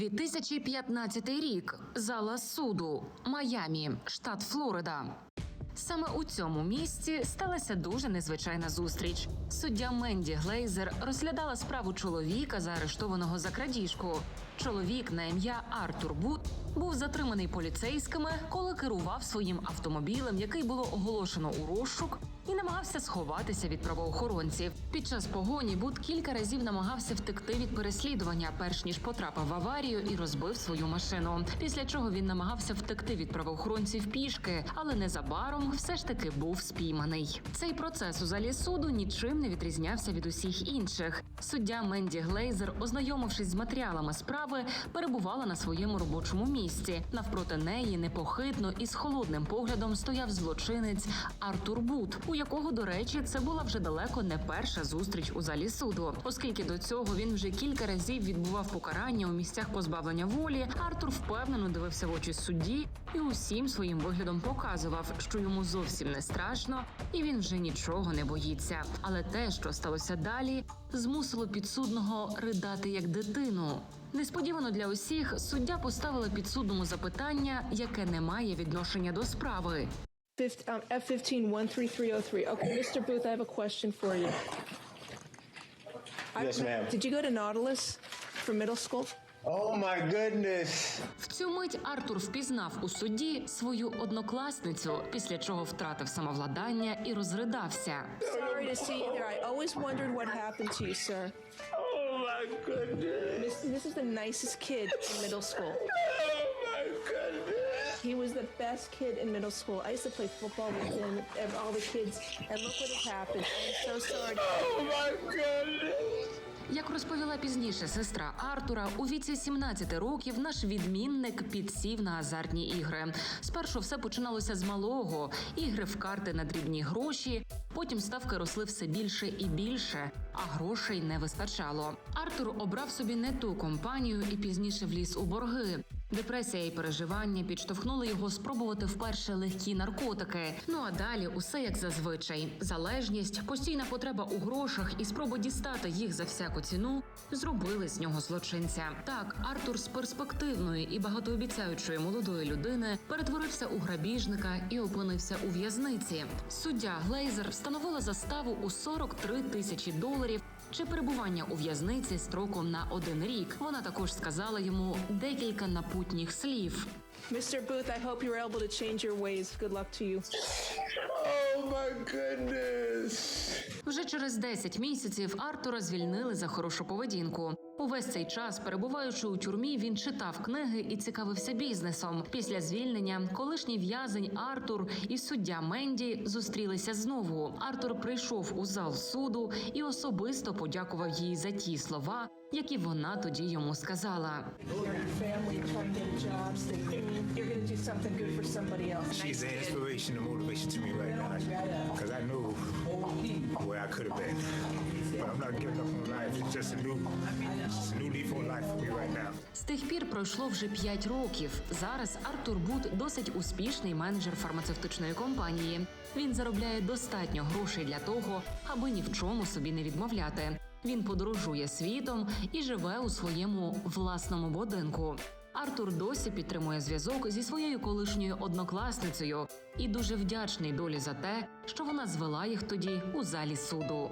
2015 рік. Зала суду. Майамі, штат Флорида. Саме у цьому місці сталася дуже незвичайна зустріч. Суддя Менді Глейзер розглядала справу чоловіка, заарештованого за крадіжку. Чоловік на ім'я Артур Бут був затриманий поліцейськими, коли керував своїм автомобілем, який було оголошено у розшук, і намагався сховатися від правоохоронців. Під час погоні Бут кілька разів намагався втекти від переслідування, перш ніж потрапив в аварію і розбив свою машину. Після чого він намагався втекти від правоохоронців пішки, але незабаром все ж таки був спійманий. Цей процес у залі суду нічим не відрізнявся від усіх інших. Суддя Менді Глейзер, ознайомившись з матеріалами справи, перебувала на своєму робочому місці. Навпроти неї непохитно і з холодним поглядом стояв злочинець Артур Бут, якого, до речі, це була вже далеко не перша зустріч у залі суду, оскільки до цього він вже кілька разів відбував покарання у місцях позбавлення волі. Артур впевнено дивився в очі судді і усім своїм виглядом показував, що йому зовсім не страшно, і він вже нічого не боїться. Але те, що сталося далі, змусило підсудного ридати як дитину. Несподівано для усіх суддя поставила підсудному запитання, яке не має відношення до справи. Fif- um, F-15 13303. Okay, Mr. Booth, I have a question for you. I- Yes, ma'am. Did you go to Nautilus for middle school? Oh my goodness. В цю мить Артур впізнав у судді свою однокласницю, після чого втратив самовладання і розридався. Sorry to see you there. I always wondered what happened to you, sir. Oh my goodness. This, this is the nicest kid in middle school. He was the best kid in middle school. I used to play football with him and all the kids, and look what has happened. I'm so sorry. Oh my goodness. Як розповіла пізніше сестра Артура, у віці 17 років наш відмінник підсів на азартні ігри. Спершу все починалося з малого: ігри в карти на дрібні гроші. Потім ставки росли все більше і більше, а грошей не вистачало. Артур обрав собі не ту компанію і пізніше вліз у борги. Депресія і переживання підштовхнули його спробувати вперше легкі наркотики. Ну а далі усе як зазвичай: залежність, постійна потреба у грошах і спроба дістати їх за всяку ціну зробили з нього злочинця. Так, Артур з перспективної і багатообіцяючої молодої людини перетворився у грабіжника і опинився у в'язниці. Суддя Глейзер встановила заставу у 43 тисячі доларів. Чи перебування у в'язниці строком на один рік? Вона також сказала йому декілька напутніх слів. Mr. Booth, I hope you're able to change your ways. Good luck to you. Oh my goodness. Вже через 10 місяців Артура звільнили за хорошу поведінку. Увесь цей час, перебуваючи у тюрмі, він читав книги і цікавився бізнесом. Після звільнення колишній в'язень Артур і суддя Менді зустрілися знову. Артур прийшов у зал суду і особисто подякував їй за ті слова, які вона тоді йому сказала. She's an inspiration and motivation to me right now where I could have been. But I'm not giving up on life. It's just a new, it's a new leaf on life for me right now. З тих пір пройшло вже 5 років. Зараз Артур Бут досить успішний менеджер фармацевтичної компанії. Він заробляє достатньо грошей для того, аби ні в чому собі не відмовляти. Він подорожує світом і живе у своєму власному будинку. Артур досі підтримує зв'язок зі своєю колишньою однокласницею і дуже вдячний долі за те, що вона звела їх тоді у залі суду.